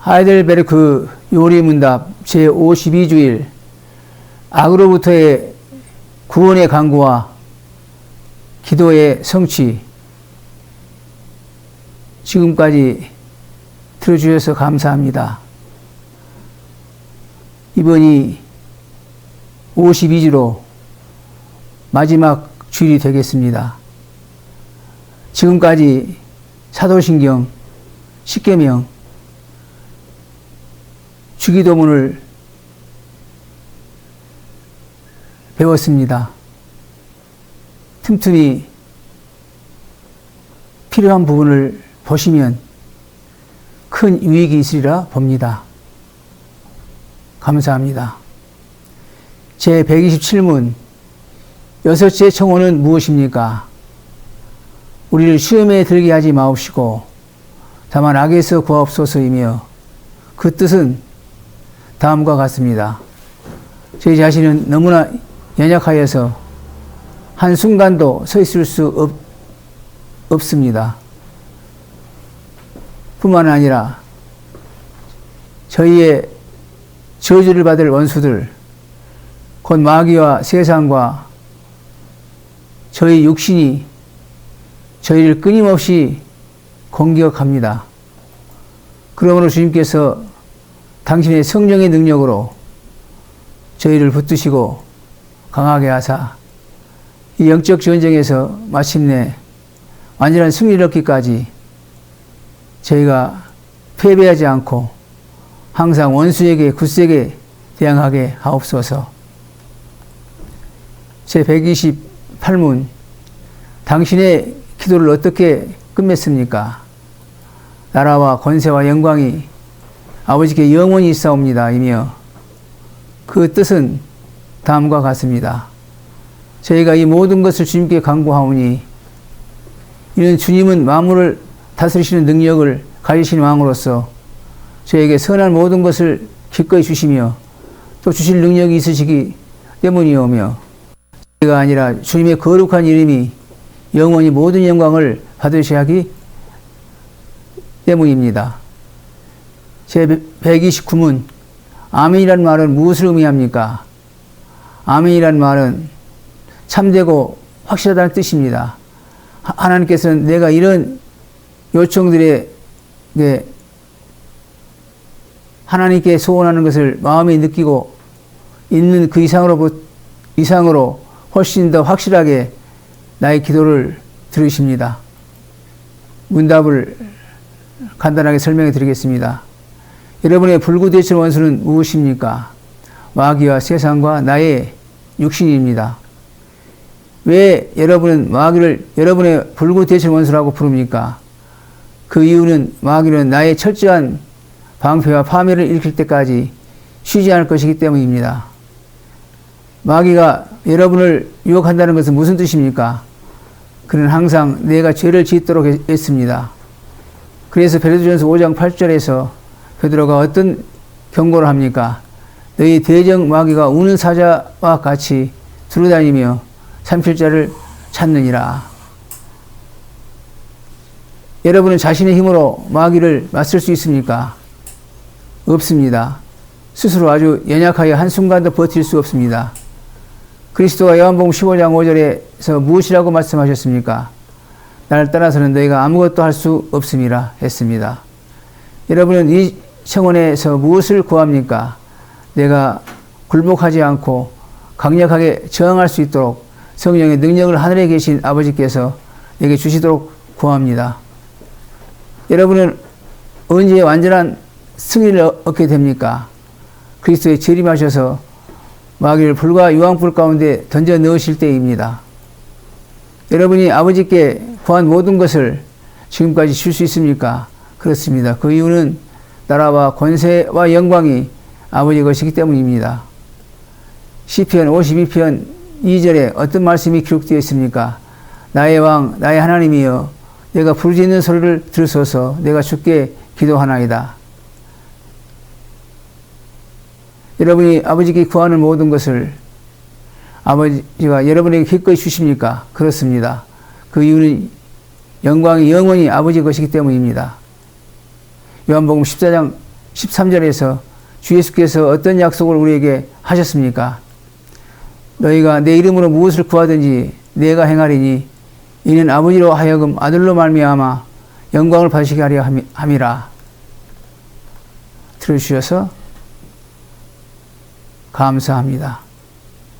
하이델베르크 요리문답 제52주일 악으로부터의 구원의 강구와 기도의 성취 지금까지 들어주셔서 감사합니다. 이번이 52주로 마지막 주일이 되겠습니다. 지금까지 사도신경, 십계명, 주기도문을 배웠습니다. 틈틈이 필요한 부분을 보시면 큰 유익이 있으리라 봅니다. 감사합니다. 제 127문 여섯째 청혼은 무엇입니까? 우리를 시험에 들게 하지 마옵시고 다만 악에서 구하옵소서이며 그 뜻은 다음과 같습니다. 저희 자신은 너무나 연약하여서 한순간도 서 있을 수 없, 없습니다. 뿐만 아니라 저희의 저주를 받을 원수들, 곧 마귀와 세상과 저희 육신이 저희를 끊임없이 공격합니다. 그러므로 주님께서 당신의 성령의 능력으로 저희를 붙드시고 강하게 하사 이 영적 전쟁에서 마침내 완전한 승리를 얻기까지 저희가 패배하지 않고 항상 원수에게 굳세게 대항하게 하옵소서. 제 128문 당신의 기도를 어떻게 끝맺습니까? 나라와 권세와 영광이 아버지께 영원히 있사옵니다. 이며 그 뜻은 다음과 같습니다. 저희가 이 모든 것을 주님께 강구하오니 이는 주님은 만물을 다스리시는 능력을 가지신 왕으로서 저에게 선한 모든 것을 기꺼이 주시며 또 주실 능력이 있으시기 때문이오며 저희가 아니라 주님의 거룩한 이름이 영원히 모든 영광을 받으셔야 하기 때문입니다. 제 129문 아멘이란 말은 무엇을 의미합니까? 아멘이란 말은 참되고 확실하다는 뜻입니다. 하나님께서는 내가 이런 요청들에 하나님께 소원하는 것을 마음에 느끼고 있는 그 이상으로 이상으로 훨씬 더 확실하게 나의 기도를 들으십니다. 문답을 간단하게 설명해 드리겠습니다. 여러분의 불구대체 원수는 무엇입니까? 마귀와 세상과 나의 육신입니다. 왜 여러분은 마귀를 여러분의 불구대체 원수라고 부릅니까? 그 이유는 마귀는 나의 철저한 방패와 파멸을 일으킬 때까지 쉬지 않을 것이기 때문입니다. 마귀가 여러분을 유혹한다는 것은 무슨 뜻입니까? 그는 항상 내가 죄를 짓도록 했습니다. 그래서 베드로전서 5장 8절에서 베드로가 어떤 경고를 합니까? 너희 대적 마귀가 우는 사자와 같이 두루다니며 삼킬자를 찾느니라. 여러분은 자신의 힘으로 마귀를 맞설 수 있습니까? 없습니다. 스스로 아주 연약하여 한순간도 버틸 수 없습니다. 그리스도가 요한복음 15장 5절에서 무엇이라고 말씀하셨습니까? 나를 따라서는 너희가 아무것도 할 수 없음이라 했습니다. 여러분은 이 청원에서 무엇을 구합니까? 내가 굴복하지 않고 강력하게 저항할 수 있도록 성령의 능력을 하늘에 계신 아버지께서 내게 주시도록 구합니다. 여러분은 언제 완전한 승리를 얻게 됩니까? 그리스도에 재림하셔서 마귀를 불과 유황불 가운데 던져 넣으실 때입니다. 여러분이 아버지께 구한 모든 것을 지금까지 줄수 있습니까? 그렇습니다. 그 이유는 나라와 권세와 영광이 아버지 것이기 때문입니다. 시편 52편 2절에 어떤 말씀이 기록되어 있습니까? 나의 왕, 나의 하나님이여, 내가 부르짖는 소리를 들으소서 내가 주께 기도하나이다. 여러분이 아버지께 구하는 모든 것을 아버지가 여러분에게 기꺼이 주십니까? 그렇습니다. 그 이유는 영광이 영원히 아버지 것이기 때문입니다. 요한복음 14장 13절에서 주 예수께서 어떤 약속을 우리에게 하셨습니까? 너희가 내 이름으로 무엇을 구하든지 내가 행하리니 이는 아버지로 하여금 아들로 말미암아 영광을 받으시게 하려 함이- 함이라. 들어주셔서 감사합니다.